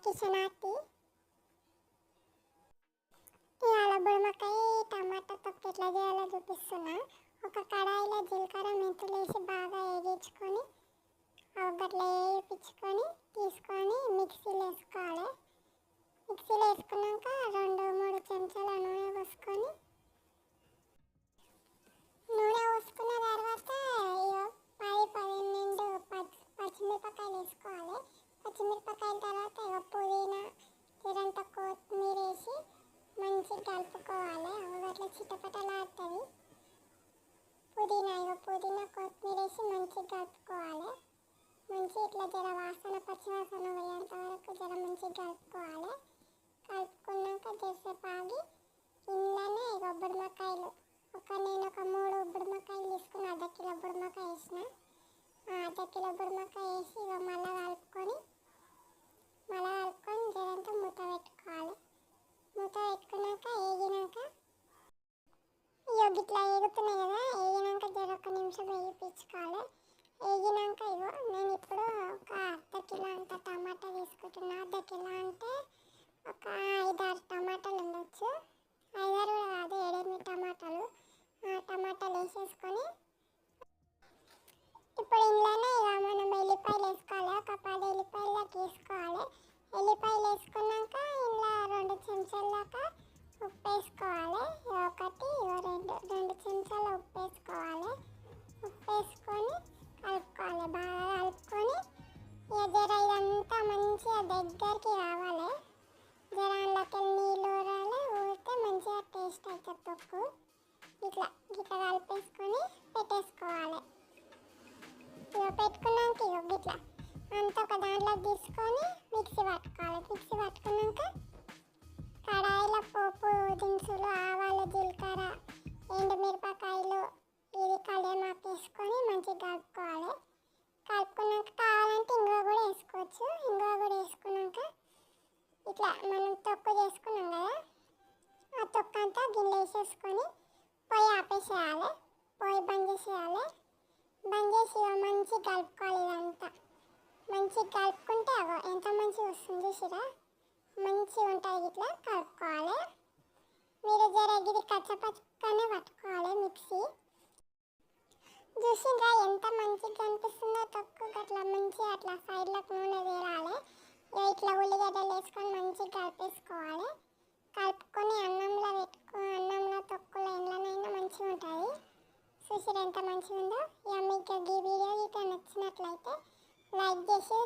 అందరికీ శనార్థి ఇవాళ టమాటా తొక్కు ఎట్లా చేయాలో చూపిస్తున్నా. ఒక కడాయిలో జీలకర్ర మెంతులు వేసి బాగా వేగించుకొని గట్ల వేయించుకొని తీసుకొని మిక్సీలో వేసుకోవాలి. మిక్సీలో వేసుకున్నాక రెండు మూడు చెంచాల నూనె పోసుకొని నూనె పోసుకున్న తర్వాత ఇగో పది పన్నెండు పచ్చి పచ్చిమిరపకాయలు వేసుకోవాలి. పచ్చిమిరపకాయల తర్వాత పుదీనా ఇదంతా కొత్తిమీర వేసి మంచిగా కలుపుకోవాలి. అవి అట్లా చిటపటలాడుతుంది పుదీనా ఇగో పుదీనా కొత్తిమీర వేసి మంచిగా కలుపుకోవాలి. మంచి ఇట్లా జర వాసన పచ్చివాసన పోయేంత వరకు జర మంచిగా కలుపుకోవాలి. కలుపుకున్నాక జరసేపు ఆగి ఇందులోనే ఇక బుడమకాయలు ఒక నేను ఒక మూడు బుడమకాయలు తీసుకుని అర్ధ కిలో బుడమకాయ వేసిన. అర్ధ కిలో బుడమకాయ వేసి ఇక మళ్ళీ కలుపుకొని మళ్ళీ కలుపుకొని జరంతా మూత పెట్టుకోవాలి. మూత పెట్టుకున్నాక వేగినాక ఇగో ఇట్లా వేగుతున్నాయి కదా వేగినాక జర ఒక నిమిషం వేగిపించుకోవాలి. వేగినాక ఇగో నేను ఇప్పుడు ఒక అర్ధ కిలో అంత టమాటా తీసుకుంటున్నా. అర్ధ కిలో అంటే ఒక ఐదారు టమాటాలు ఉండొచ్చు ఐదారు కూడా కాదు ఏడెనిమిది టమాటాలు ఆ టమాటాలు వేసేసుకొని ఇప్పుడు ఇంట్లోనే ఇక మనం ఎల్లిపాయలు వేసుకోవాలి ఒక పది ఎల్లిపాయలకి వేసుకోవాలి ఎల్లిపాయలు వేసుకున్నాక ఇంట్లో రెండు చెంచాల దాకా ఉప్పు వేసుకోవాలి ఇక ఒకటి ఇక రెండు రెండు చెంచాల ఉప్పు వేసుకోవాలి ఉప్పు వేసుకొని కలుపుకోవాలి. బాగా కలుపుకొని ఇక జర ఇదంతా మంచిగా దగ్గరికి రావాలి. జర అందులోకి నీళ్ళు ఊరాలి. ఊరితే మంచిగా టేస్ట్ అవుతుంది తొక్కు ఇట్లా ఇట్లా కలిపేసుకొని పెట్టేసుకోవాలి. ఇక పెట్టుకున్నాక ఇక ఇట్లా. అంత ఒక దాంట్లో తీసుకొని మిక్సీ పట్టుకోవాలి మనకు కావాలంటే ఇంగువ కూడా వేసుకోవచ్చు. ఇంగువ కూడా వేసుకున్నాక ఇట్లా మనం తొక్కు చేసుకున్నాం కదా ఆ తొక్క అంతా గిన్నె వేసేసుకొని పొయ్యి ఆపేసేయాలి. పొయ్యి బంద్ చేసేయాలి. బంద్ చేసి మంచి మంచిగా కలుపుకోవాలి ఇదంతా. మంచిగా కలుపుకుంటే అగో ఎంత మంచిగా వస్తుంది చూసిరా? మంచిగా ఉంటుంది ఇట్లా కలుపుకోవాలి. మీరు జర కచ్చపచ్చనే పట్టుకోవాలి మిక్సీ. చూసిండ్రా ఎంత మంచిగా ఇట్లా సైడ్లకు నూనె తీరాలి ఇట్లా ఉల్లిగడ్డలు వేసుకొని మంచిగా కలిపేసుకోవాలి. కలుపుకొని అన్నంలో పెట్టుకో అన్నంలో తొక్కులో ఎండ్లనైనా మంచిగా ఉంటుంది చూసిరు ఎంత మంచిగా ఉందో ఇక మీకు ఈ వీడియో ఇక నచ్చినట్లయితే లైక్ చేసి